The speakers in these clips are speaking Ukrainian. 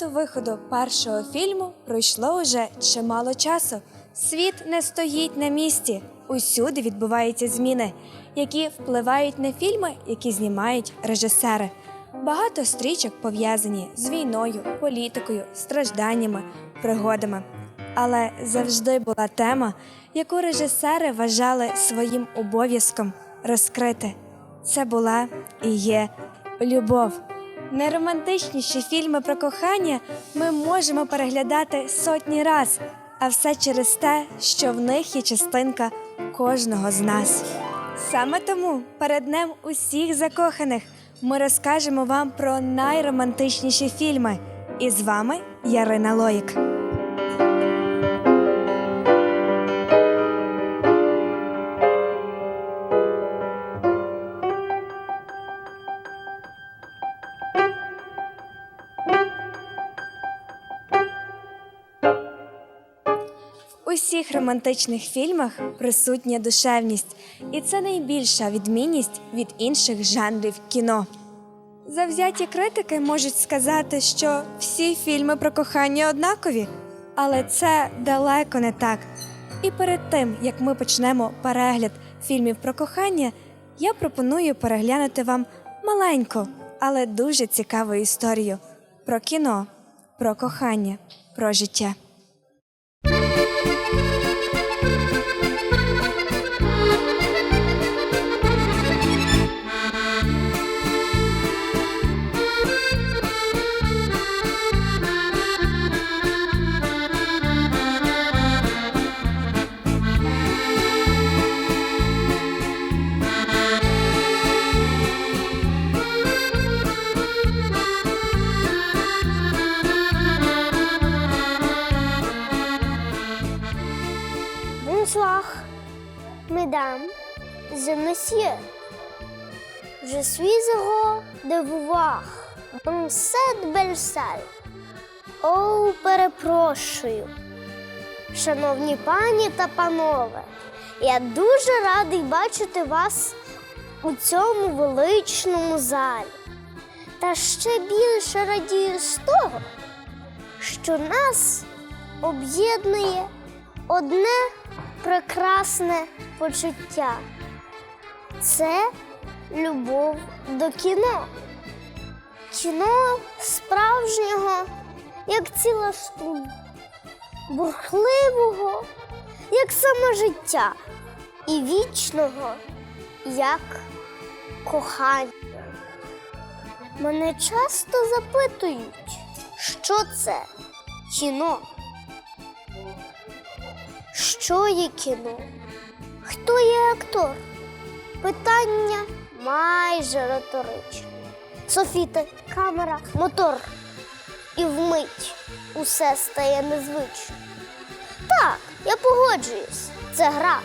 Моменту виходу першого фільму пройшло уже чимало часу. Світ не стоїть на місці. Усюди відбуваються зміни, які впливають на фільми, які знімають режисери. Багато стрічок пов'язані з війною, політикою, стражданнями, пригодами. Але завжди була тема, яку режисери вважали своїм обов'язком розкрити. Це була і є любов. Найромантичніші фільми про кохання ми можемо переглядати сотні раз, а все через те, що в них є частинка кожного з нас. Саме тому перед днем усіх закоханих ми розкажемо вам про найромантичніші фільми. І з вами Ярина Лоїк. Усіх романтичних фільмах присутня душевність, і це найбільша відмінність від інших жанрів кіно. Завзяті критики можуть сказати, що всі фільми про кохання однакові, але це далеко не так. І перед тим, як ми почнемо перегляд фільмів про кохання, я пропоную переглянути вам маленьку, але дуже цікаву історію про кіно, про кохання, про життя. Messieurs. Je suis heureux de vous voir dans cette belle salle. О, перепрошую. Шановні пані та панове, я дуже радий бачити вас у цьому величному залі. Та ще більше радію з того, що нас об'єднує одне прекрасне почуття це любов до кіно. Кіно справжнього, як ціла струна, бурхливого, як саме життя, і вічного, як кохання. Мене часто запитують, що це кіно. Що є кіно? Хто є актор? Питання майже риторичне. Софіти, камера, мотор. І вмить усе стає незвично. Так, я погоджуюсь. Це гра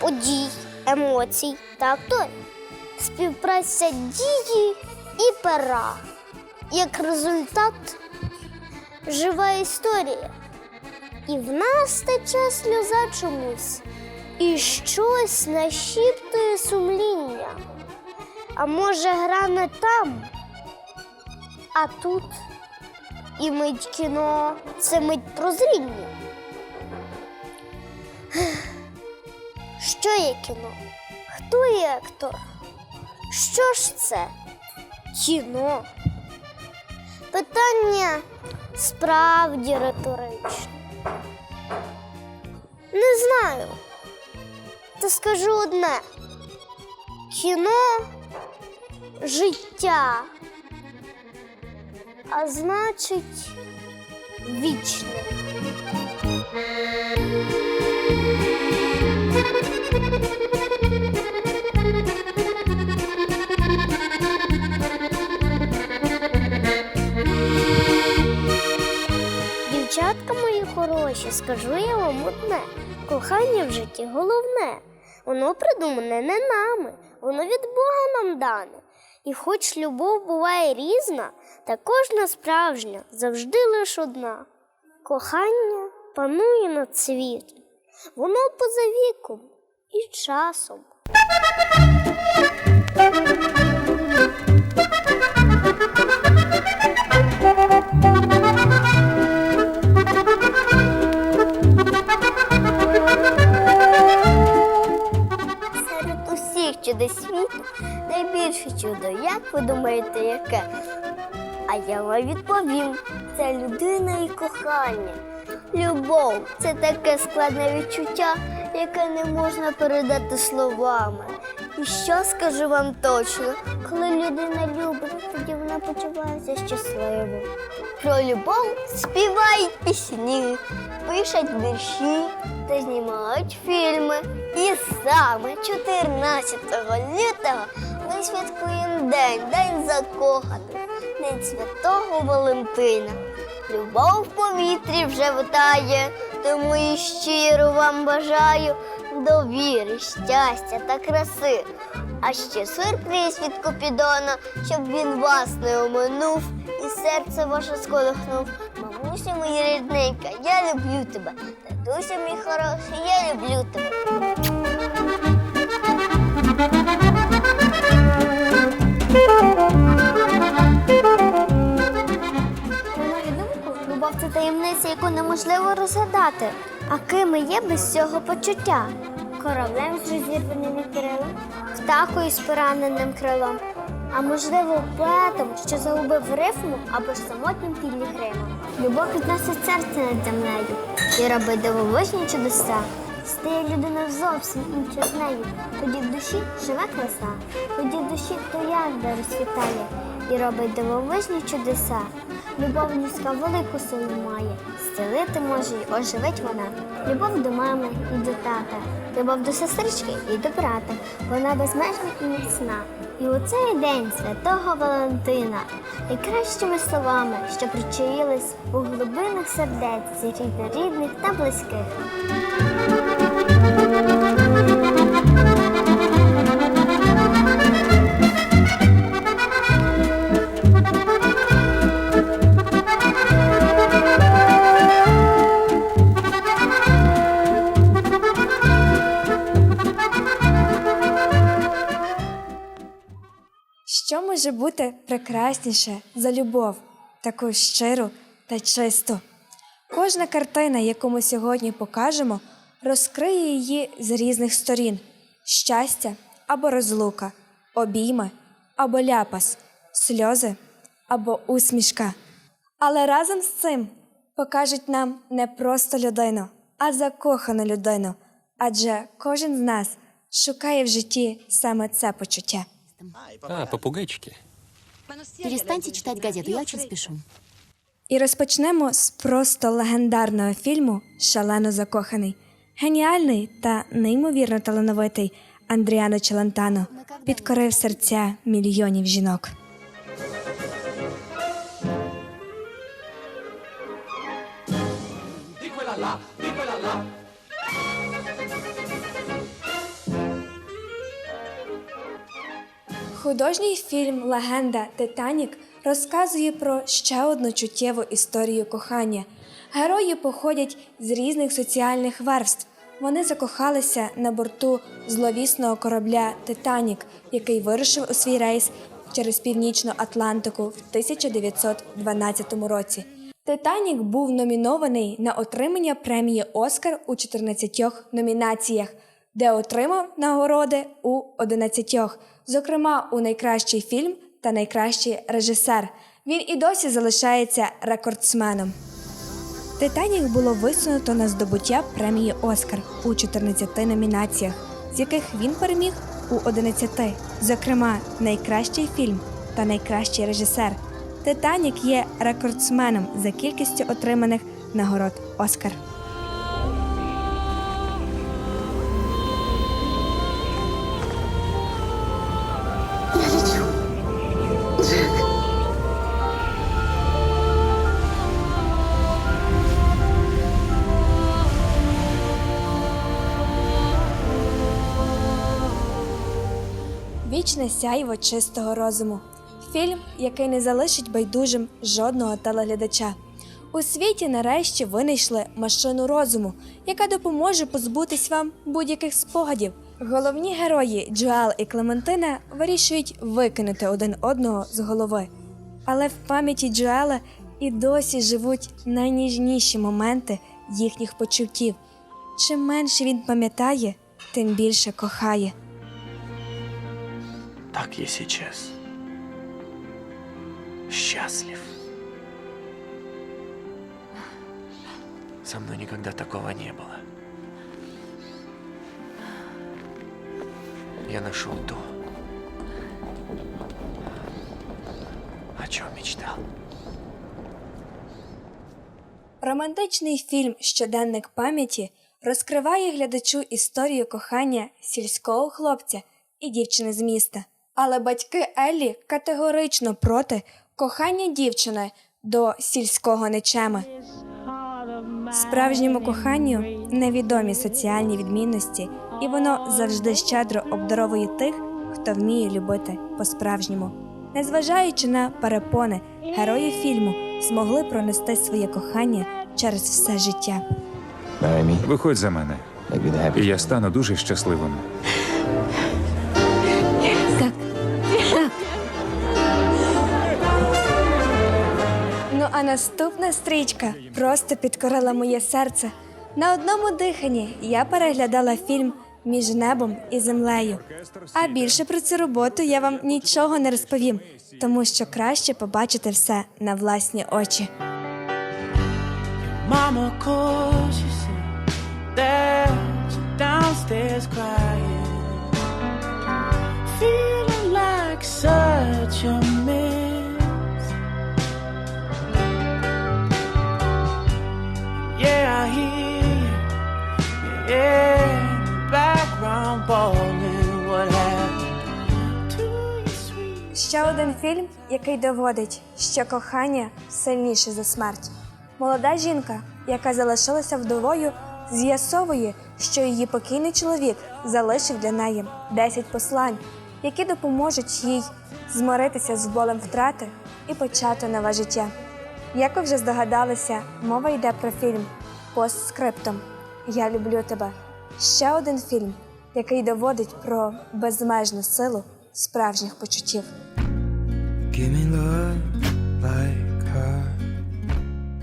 подій, емоцій та акторів. Співпраця дії і пера. Як результат жива історія. І в нас тече сльоза чомусь, і щось нашіптує сумління. А може, гра не там, а тут і мить кіно це мить прозріння. Що є кіно? Хто є актор? Що ж це? Кіно? Питання справді риторичне. Не знаю. Та скажу одне: кіно життя, а значить вічне. Дівчатка мої хороші, скажу я вам одне. Кохання в житті головне. Воно придумане не нами, воно від Бога нам дане. І хоч любов буває різна, та кожна справжня завжди лиш одна. Кохання панує над світом, воно поза віком і часом. Чудес світу найбільше чудо. Як ви думаєте, яке? А я вам відповім: це людина і кохання. Любов це таке складне відчуття, яке не можна передати словами. І що скажу вам точно, коли людина любить, тоді вона почувається щасливою. Про любов співають пісні, пишуть вірші та знімають фільми. І саме 14 лютого ми святкуємо день, день закоханих, день святого Валентина. Любов в повітрі вже витає, тому і щиро вам бажаю довіри, щастя та краси. А ще сюрприз від Купідона, щоб він вас не оминув і серце ваше сколихнув. Мамуся моя рідненька, я люблю тебе. Татуся мій хороший, я люблю тебе. На це таємниця, яку неможливо розгадати. А ким є без цього почуття? Кораблем з розірваними крилом, птахою з пораненим крилом, а можливо, поетом, що загубив рифму або ж самотнім пілігримом. Любов підносить серце над землею і робить дивовижні чудеса. Стає людина зовсім інша з нею. Тоді в душі живе краса, тоді в душі тоярда розцвітає і робить дивовижні чудеса. Любов людська велику силу має, зцілити може й оживить вона. Любов до мами і до тата, любов до сестрички і до брата. Вона безмежна і міцна. І у цей день святого Валентина найкращими словами, що причаїлись у глибинах сердець рідних та близьких. Може бути прекрасніше за любов, таку щиру та чисту? Кожна картина, яку ми сьогодні покажемо, розкриє її з різних сторін: щастя або розлука, обійми або ляпас, сльози або усмішка. Але разом з цим покажуть нам не просто людину, а закохану людину. Адже кожен з нас шукає в житті саме це почуття. А, попугайчики. Перестаньте читать газету, я очень спешу. І розпочнемо з просто легендарного фільму Шалено закоханий. Геніальний та неймовірно талановитий Андріано Челентано підкорив серця мільйонів жінок. Художній фільм Легенда Титанік розказує про ще одну чуттєву історію кохання. Герої походять з різних соціальних верств. Вони закохалися на борту зловісного корабля Титанік, який вирушив у свій рейс через північну Атлантику в 1912 році. Титанік був номінований на отримання премії Оскар у 14 номінаціях, де отримав нагороди у 11, зокрема у найкращий фільм та найкращий режисер. Він і досі залишається рекордсменом. Титанік було висунуто на здобуття премії Оскар у 14 номінаціях, з яких він переміг у 11, зокрема найкращий фільм та найкращий режисер. Титанік є рекордсменом за кількістю отриманих нагород Оскар. Вічне сяйво чистого розуму. Фільм, який не залишить байдужим жодного телеглядача. У світі нарешті винайшли машину розуму, яка допоможе позбутись вам будь-яких спогадів. Головні герої Джоел і Клементина вирішують викинути один одного з голови. Але в пам'яті Джоела і досі живуть найніжніші моменти їхніх почуттів. Чим менше він пам'ятає, тим більше кохає. Так я сейчас счастлив. Со мной никогда такого не было. Я нашел то, о чем мечтал. Романтичний фільм Щоденник пам'яті розкриває глядачу історію кохання сільського хлопця і дівчини з міста. Але батьки Еллі категорично проти кохання дівчини до сільського нечеми. Справжньому коханню невідомі соціальні відмінності, і воно завжди щедро обдаровує тих, хто вміє любити по-справжньому. Незважаючи на перепони, герої фільму змогли пронести своє кохання через все життя. Виходь за мене, я стану дуже щасливим. А наступна стрічка просто підкорила моє серце. На одному диханні я переглядала фільм між небом і землею. А більше про цю роботу я вам нічого не розповім, тому що краще побачити все на власні очі. Mama. Feeling like such Ще один фільм, який доводить, що кохання сильніше за смерть. Молода жінка, яка залишилася вдовою, з'ясовує, що її покійний чоловік залишив для неї 10 послань, які допоможуть їй змиритися з болем втрати і почати нове життя. Як ви вже здогадалися, мова йде про фільм постскриптом Я люблю тебе. Ще один фільм, який доводить про безмежну силу справжніх почуттів.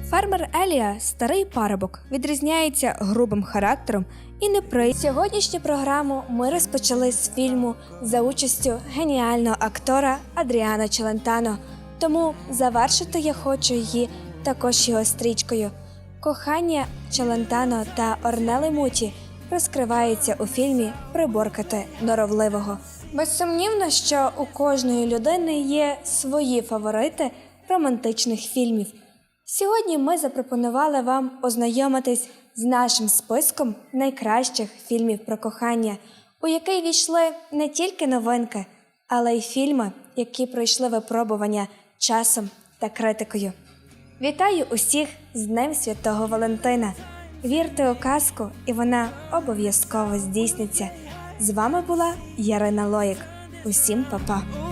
Фермер Елія, старий парубок, відрізняється грубим характером і непри. Сьогоднішню програму ми розпочали з фільму за участю геніального актора Адріана Челентано. Тому завершити я хочу її також його стрічкою. Кохання Челентано та Орнели Муті розкривається у фільмі Приборкати норовливого. Безсумнівно, що у кожної людини є свої фаворити романтичних фільмів. Сьогодні ми запропонували вам ознайомитись з нашим списком найкращих фільмів про кохання, у який війшли не тільки новинки, але й фільми, які пройшли випробування часом та критикою. Вітаю усіх з Днем Святого Валентина! Вірте у казку, і вона обов'язково здійсниться. З вами була Ярина Лоїк. Усім па-па!